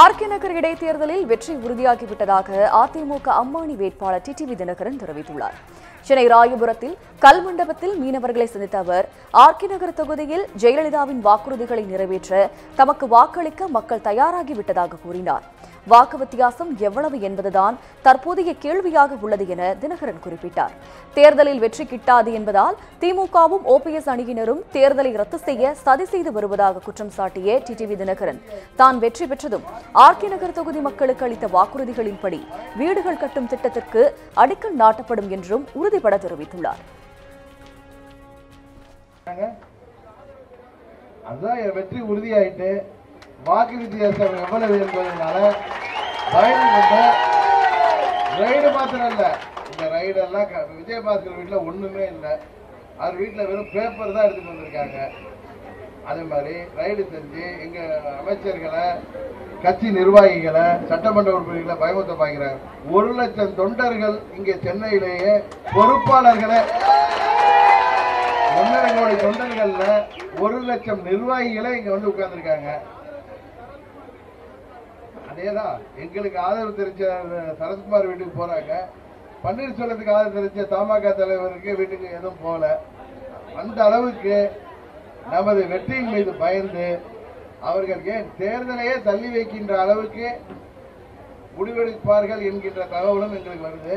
RK நகர் இடைத்தேர்தலில் வெற்றி உறுதியாகிவிட்டதாக அதிமுக அம்மானி வேட்பாளர் டிடிவி தினகரன் தெரிவித்துள்ளார். சென்னை ராயபுரத்தில் கல் மண்டபத்தில் மீனவர்களை சந்தித்த அவர் ஆர்கே நகர் தொகுதியில் ஜெயலலிதாவின் வாக்குறுதிகளை நிறைவேற்ற தமக்கு வாக்களிக்க மக்கள் தயாராகிவிட்டதாக கூறினார். வாக்கு வித்தியாசம் எவ்வளவு என்பதுதான் தற்போதைய கேள்வியாக உள்ளது என தினகரன் குறிப்பிட்டார். தேர்தலில் வெற்றி கிட்டாது என்பதால் திமுகவும் ஓபிஎஸ் அணியினரும் தேர்தலை ரத்து செய்ய சதி செய்து வருவதாக குற்றம் சாட்டிய டிடிவி தினகரன். தான் வெற்றி பெற்றதும் ஆர்கே நகர் தொகுதி மக்களுக்கு அளித்த வாக்குறுதிகளின்படி வீடுகள் கட்டும் திட்டத்திற்கு அடிக்கல் நாட்டப்படும் என்றும் உறுதிபட தெரிவித்துள்ளார். அதுதான் என் வெற்றி உறுதியாயிட்டு வாக்கு வித்தியாசம் எவ்வளவு என்பதனால பயணம் கொண்ட ரைடு மாத்திரம் இல்ல இந்த ரைடு எல்லாம் விஜயபாஸ்கர் வீட்டுல ஒண்ணுமே இல்லை. அவர் வீட்டுல வெறும் பேப்பர் தான் எடுத்துட்டு வந்திருக்காங்க. அதே மாதிரி ரைடு செஞ்சு எங்க அமைச்சர்களை கட்சி நிர்வாகிகளை சட்டமன்ற உறுப்பினர்களை பயமுத்த பாக்கிறாங்க ஒரு லட்சம் தொண்டர்கள் இங்க சென்னையிலேயே பொறுப்பாளர்களை. ஒன்னரை தொண்டர்கள்ல ஒரு லட்சம் நிர்வாகிகளே இங்க வந்து உட்கார்ந்துருக்காங்க. அதேதான் எங்களுக்கு ஆதரவு தெரிஞ்ச சரத்குமார் வீட்டுக்கு போறாங்க. பன்னீர்செல்வத்துக்கு ஆதரவு தெரிஞ்ச தமாக தலைவருக்கு வீட்டுக்கு எதுவும் போகல. அந்த அளவுக்கு நமது வெற்றியின் மீது பயந்து அவர்கள் ஏன் தேர்தலையே தள்ளி வைக்கின்ற அளவுக்கு முடிவெடுப்பார்கள் என்கின்ற தகவலும் எங்களுக்கு வருது.